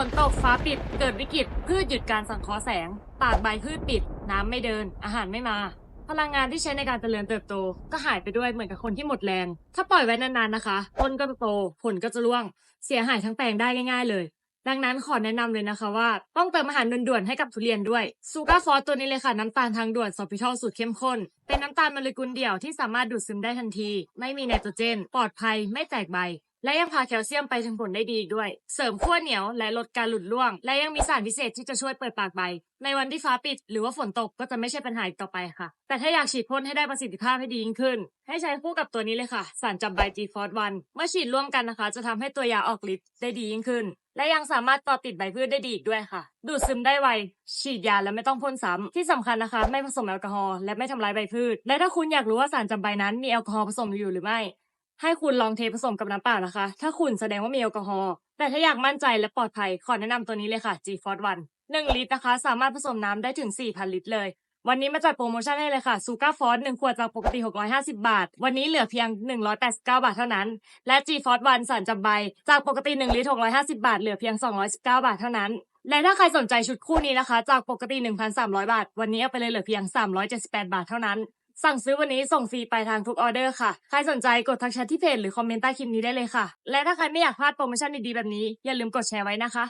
ฝนตกฟ้าปิดเกิดวิกฤตพืชหยุดการสังเคราะห์แสงปากใบพืชปิด น้ำไม่เดิน อาหารไม่มา พลังงานที่ใช้ในการเจริญเติบโต ก็หายไปด้วยเหมือนกับคนที่หมดแรง ถ้าปล่อยไว้นานๆนะคะ ต้นก็จะโต ผลก็จะร่วง เสียหายทั้งแปลงได้ง่าย ๆ เลย ดังนั้นขอแนะนำเลยนะคะว่า ต้องเติมอาหารด่วนๆให้กับทุเรียนด้วยซูการ์ฟอสตัวนี้เลยค่ะน้ำตาลทางด่วนซอพิทอลสูตรเข้มข้น เป็นน้ำตาลโมเลกุลเดี่ยวที่สามารถดูดซึมได้ทันที ไม่มีไนโตรเจน ปลอดภัย ไม่แตกใบ และยังพาแคลเซียมไปถึงผลได้ดีอีกด้วย เสริมขั้วเหนียวและลดการหลุดร่วง และยังมีสารพิเศษที่จะช่วยเปิดปากใบ ในวันที่ฟ้าปิด หรือว่าฝนตกก็จะไม่ใช่ปัญหาอีกต่อไปค่ะ แต่ถ้าอยากฉีดพ่นให้ได้ประสิทธิภาพให้ดียิ่งขึ้น ให้ใช้คู่กับตัวนี้เลยค่ะ สารจับใบ G f o r 1เมื่อฉีดร่วมกันนะคะ จะทำให้ตัวยาออกฤทธิ์ได้ดียิ่งขึ้น และยังสามารถต่อติดใบพืชได้ดีอีกด้วยค่ะ ดูดซึมได้ไว ฉีดยาและไม่ต้องพ่นซ้ำที่สำคัญนะคะ ไม่ผสมแอลกอฮอล์และไม่ทำลายใบพืช และถ้าคุณอยากรู้ว่าสารจับใบนั้นมีแอลกอฮอล์ผสมอยู่หรือไม่ ให้คุณลองเทผสมกับน้ำเปล่านะคะ ถ้าคุณแสดงว่ามีแอลกอฮอล์ แต่ถ้าอยากมั่นใจและปลอดภัย ขอแนะนำตัวนี้เลยค่ะ G f o r 1 1ลิตรนะคะ สามารถผสมน้ำได้ถึง 4,000 ลิตรเลย วันนี้มาจัดโปรโมชั่นให้เลยค่ะซูกาฟอส1ขวดจากปกติ 650 บาท วันนี้เหลือเพียง 189 บาทเท่านั้น และ G f o r 1สารจับใบ จากปกติ 1 ลิตร 650 บาท เหลือเพียง 219 บาทเท่านั้น และถ้าใครสนใจชุดคู่นี้นะคะ จากปกติ 1,300 บาท วันนี้เอาไปเลยเหลือเพียง 378 บาทเท่านั้น สั่งซื้อวันนี้ส่งฟรีปลายทางทุกออเดอร์ค่ะ ใครสนใจกดทักแชทที่เพจหรือคอมเมนต์ใต้คลิปนี้ได้เลยค่ะ และถ้าใครไม่อยากพลาดโปรโมชั่นดีๆแบบนี้อย่าลืมกดแชร์ไว้นะคะ